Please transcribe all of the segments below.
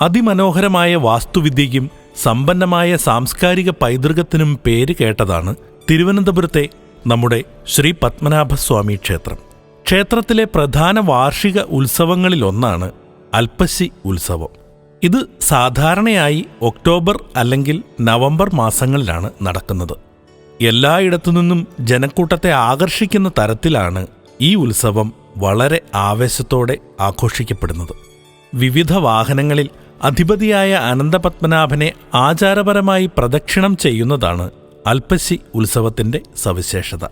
അതിമനോഹരമായ വാസ്തുവിദ്യയ്ക്കും സമ്പന്നമായ സാംസ്കാരിക പൈതൃകത്തിനും പേര് കേട്ടതാണ് തിരുവനന്തപുരത്തെ നമ്മുടെ ശ്രീ പത്മനാഭസ്വാമി ക്ഷേത്രം. ക്ഷേത്രത്തിലെ പ്രധാന വാർഷിക ഉത്സവങ്ങളിലൊന്നാണ് അൽപ്പശി ഉത്സവം. ഇത് സാധാരണയായി ഒക്ടോബർ അല്ലെങ്കിൽ നവംബർ മാസങ്ങളിലാണ് നടക്കുന്നത്. എല്ലായിടത്തു നിന്നും ജനക്കൂട്ടത്തെ ആകർഷിക്കുന്ന തരത്തിലാണ് ഈ ഉത്സവം വളരെ ആവേശത്തോടെ ആഘോഷിക്കപ്പെടുന്നത്. വിവിധ വാഹനങ്ങളിൽ അധിപതിയായ അനന്തപത്മനാഭനെ ആചാരപരമായി പ്രദക്ഷിണം ചെയ്യുന്നതാണ് അൽപ്പശി ഉത്സവത്തിന്റെ സവിശേഷത.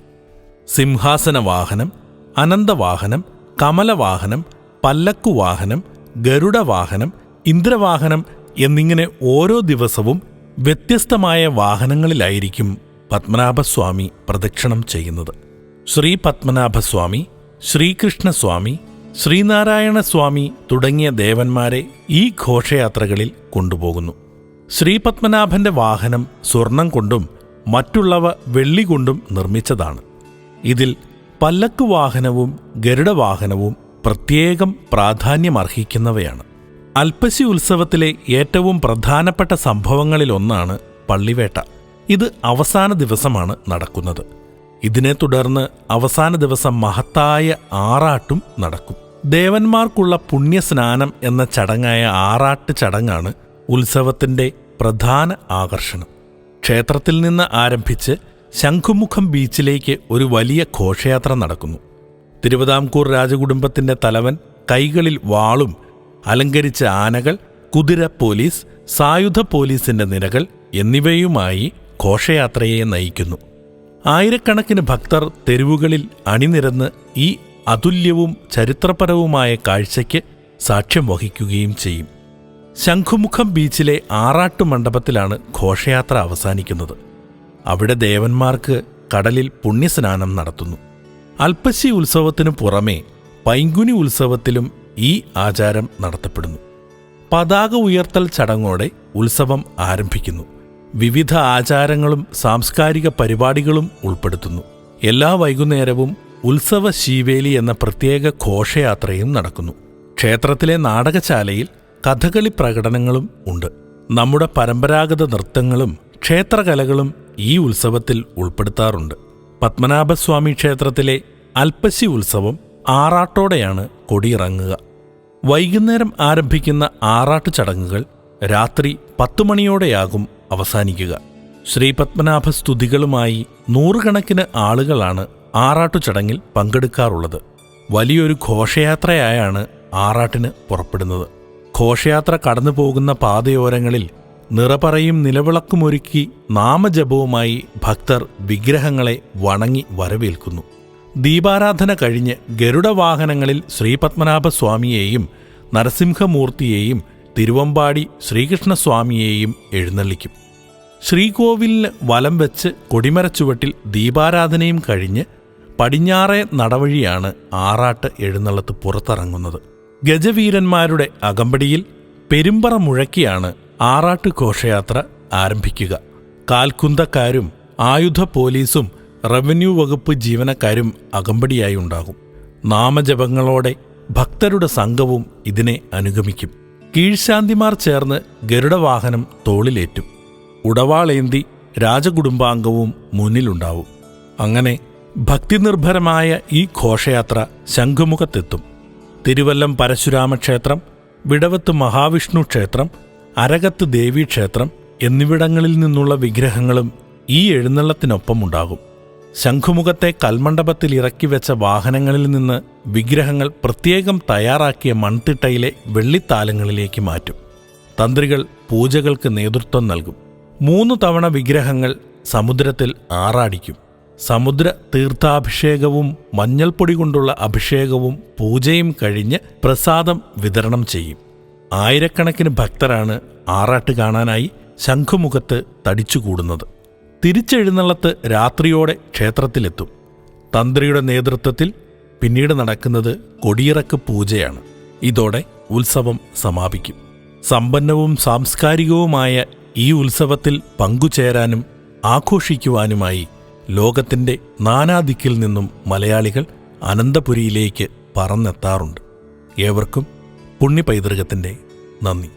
സിംഹാസനവാഹനം അനന്തവാഹനം കമലവാഹനം പല്ലക്കുവാഹനം ഗരുഡവാഹനം ഇന്ദ്രവാഹനം എന്നിങ്ങനെ ഓരോ ദിവസവും വ്യത്യസ്തമായ വാഹനങ്ങളിലായിരിക്കും പത്മനാഭസ്വാമി പ്രദക്ഷിണം ചെയ്യുന്നത്. ശ്രീ പത്മനാഭസ്വാമി ശ്രീകൃഷ്ണസ്വാമി ശ്രീനാരായണ സ്വാമി തുടങ്ങിയ ദേവന്മാരെ ഈ ഘോഷയാത്രകളിൽ കൊണ്ടുപോകുന്നു. ശ്രീപത്മനാഭന്റെ വാഹനം സ്വർണം കൊണ്ടും മറ്റുള്ളവ വെള്ളി കൊണ്ടും നിർമ്മിച്ചതാണ്. ഇതിൽ പല്ലക്ക് വാഹനവും ഗരുഡവാഹനവും പ്രത്യേകം പ്രാധാന്യമർഹിക്കുന്നവയാണ്. അൽപ്പശി ഉത്സവത്തിലെ ഏറ്റവും പ്രധാനപ്പെട്ട സംഭവങ്ങളിലൊന്നാണ് പള്ളിവേട്ട. ഇത് അവസാന ദിവസമാണ് നടക്കുന്നത്. ഇതിനെ തുടർന്ന് അവസാന ദിവസം മഹത്തായ ആറാട്ടും നടക്കും. ദേവന്മാർക്കുള്ള പുണ്യസ്നാനം എന്ന ചടങ്ങായ ആറാട്ട് ചടങ്ങാണ് ഉത്സവത്തിന്റെ പ്രധാന ആകർഷണം. ക്ഷേത്രത്തിൽ നിന്ന് ആരംഭിച്ച് ശംഖുമുഖം ബീച്ചിലേക്ക് ഒരു വലിയ ഘോഷയാത്ര നടക്കുന്നു. തിരുവിതാംകൂർ രാജകുടുംബത്തിന്റെ തലവൻ കൈകളിൽ വാളും അലങ്കരിച്ച ആനകൾ കുതിര പോലീസ് സായുധ പോലീസിന്റെ നിരകൾ എന്നിവയുമായി ഘോഷയാത്രയെ നയിക്കുന്നു. ആയിരക്കണക്കിന് ഭക്തർ തെരുവുകളിൽ അണിനിരന്ന് ഈ അതുല്യവും ചരിത്രപരവുമായ കാഴ്ചയ്ക്ക് സാക്ഷ്യം വഹിക്കുകയും ചെയ്യും. ശംഖുമുഖം ബീച്ചിലെ ആറാട്ടു മണ്ഡപത്തിലാണ് ഘോഷയാത്ര അവസാനിക്കുന്നത്. അവിടെ ദേവന്മാർക്ക് കടലിൽ പുണ്യസ്നാനം നടത്തുന്നു. അൽപ്പശി ഉത്സവത്തിനു പുറമേ പൈങ്കുനി ഉത്സവത്തിലും ഈ ആചാരം നടത്തപ്പെടുന്നു. പതാക ഉയർത്തൽ ചടങ്ങോടെ ഉത്സവം ആരംഭിക്കുന്നു. വിവിധ ആചാരങ്ങളും സാംസ്കാരിക പരിപാടികളും ഉൾപ്പെടുത്തുന്നു. എല്ലാ വൈകുന്നേരവും ഉത്സവ ശീവേലി എന്ന പ്രത്യേക ഘോഷയാത്രയും നടക്കുന്നു. ക്ഷേത്രത്തിലെ നാടകശാലയിൽ കഥകളി പ്രകടനങ്ങളും ഉണ്ട്. നമ്മുടെ പരമ്പരാഗത നൃത്തങ്ങളും ക്ഷേത്രകലകളും ഈ ഉത്സവത്തിൽ ഉൾപ്പെടുത്താറുണ്ട്. പത്മനാഭസ്വാമി ക്ഷേത്രത്തിലെ അൽപ്പശി ഉത്സവം ആറാട്ടോടെയാണ് കൊടിയിറങ്ങുക. വൈകുന്നേരം ആരംഭിക്കുന്ന ആറാട്ട് ചടങ്ങുകൾ രാത്രി പത്തു മണിയോടെയാകും അവസാനിക്കുക. ശ്രീപത്മനാഭ സ്തുതികളുമായി നൂറുകണക്കിന് ആളുകളാണ് ആറാട്ടു ചടങ്ങിൽ പങ്കെടുക്കാറുള്ളത്. വലിയൊരു ഘോഷയാത്രയായാണ് ആറാട്ടിന് പുറപ്പെടുന്നത്. ഘോഷയാത്ര കടന്നു പോകുന്ന പാതയോരങ്ങളിൽ നിറപറയും നിലവിളക്കുമൊരുക്കി നാമജപവുമായി ഭക്തർ വിഗ്രഹങ്ങളെ വണങ്ങി വരവേൽക്കുന്നു. ദീപാരാധന കഴിഞ്ഞ് ഗരുഡവാഹനങ്ങളിൽ ശ്രീപത്മനാഭസ്വാമിയെയും നരസിംഹമൂർത്തിയെയും തിരുവമ്പാടി ശ്രീകൃഷ്ണസ്വാമിയെയും എഴുന്നള്ളിക്കും. ശ്രീകോവിലിന് വലം വെച്ച് കൊടിമരച്ചുവട്ടിൽ ദീപാരാധനയും കഴിഞ്ഞ് പടിഞ്ഞാറേ നടവഴിയാണ് ആറാട്ട് എഴുന്നള്ളത്ത് പുറത്തിറങ്ങുന്നത്. ഗജവീരന്മാരുടെ അകമ്പടിയിൽ പെരുമ്പറ മുഴക്കിയാണ് ആറാട്ട് ഘോഷയാത്ര ആരംഭിക്കുക. കാൽക്കുന്തക്കാരും ആയുധ പോലീസും റവന്യൂ വകുപ്പ് ജീവനക്കാരും അകമ്പടിയായി ഉണ്ടാകും. നാമജപങ്ങളോടെ ഭക്തരുടെ സംഘവും ഇതിനെ അനുഗമിക്കും. കീഴ്ശാന്തിമാർ ചേർന്ന് ഗരുഡവാഹനം തോളിലേറ്റും. ഉടവാളേന്തി രാജകുടുംബാംഗവും മുന്നിലുണ്ടാവും. അങ്ങനെ ഭക്തിനിർഭരമായ ഈ ഘോഷയാത്ര ശംഖുമുഖത്തെത്തും. തിരുവല്ലം പരശുരാമ ക്ഷേത്രം വിടവത്ത് മഹാവിഷ്ണു ക്ഷേത്രം അരകത്ത് ദേവീക്ഷേത്രം എന്നിവിടങ്ങളിൽ നിന്നുള്ള വിഗ്രഹങ്ങളും ഈ എഴുന്നള്ളത്തിനൊപ്പമുണ്ടാകും. ശംഖുമുഖത്തെ കൽമണ്ഡപത്തിൽ ഇറക്കി വെച്ച വാഹനങ്ങളിൽ നിന്ന് വിഗ്രഹങ്ങൾ പ്രത്യേകം തയ്യാറാക്കിയ മൺതിട്ടയിലെ വെള്ളിത്താലങ്ങളിലേക്ക് മാറ്റും. തന്ത്രികൾ പൂജകൾക്ക് നേതൃത്വം നൽകും. മൂന്ന് തവണ വിഗ്രഹങ്ങൾ സമുദ്രത്തിൽ ആറാടിക്കും. സമുദ്ര തീർത്ഥാഭിഷേകവും മഞ്ഞൾപ്പൊടി കൊണ്ടുള്ള അഭിഷേകവും പൂജയും കഴിഞ്ഞ് പ്രസാദം വിതരണം ചെയ്യും. ആയിരക്കണക്കിന് ഭക്തരാണ് ആറാട്ട് കാണാനായി ശംഖുമുഖത്ത് തടിച്ചുകൂടുന്നത്. തിരിച്ചെഴുന്നള്ളത്ത് രാത്രിയോടെ ക്ഷേത്രത്തിലെത്തും. തന്ത്രിയുടെ നേതൃത്വത്തിൽ പിന്നീട് നടക്കുന്നത് കൊടിയിറക്ക് പൂജയാണ്. ഇതോടെ ഉത്സവം സമാപിക്കും. സമ്പന്നവും സാംസ്കാരികവുമായ ഈ ഉത്സവത്തിൽ പങ്കുചേരാനും ആഘോഷിക്കുവാനുമായി ലോകത്തിന്റെ നാനാദിക്കിൽ നിന്നും മലയാളികൾ അനന്തപുരിയിലേക്ക് പറന്നെത്താറുണ്ട്. ഏവർക്കും പുണ്യപൈതൃകത്തിന്റെ നന്ദി.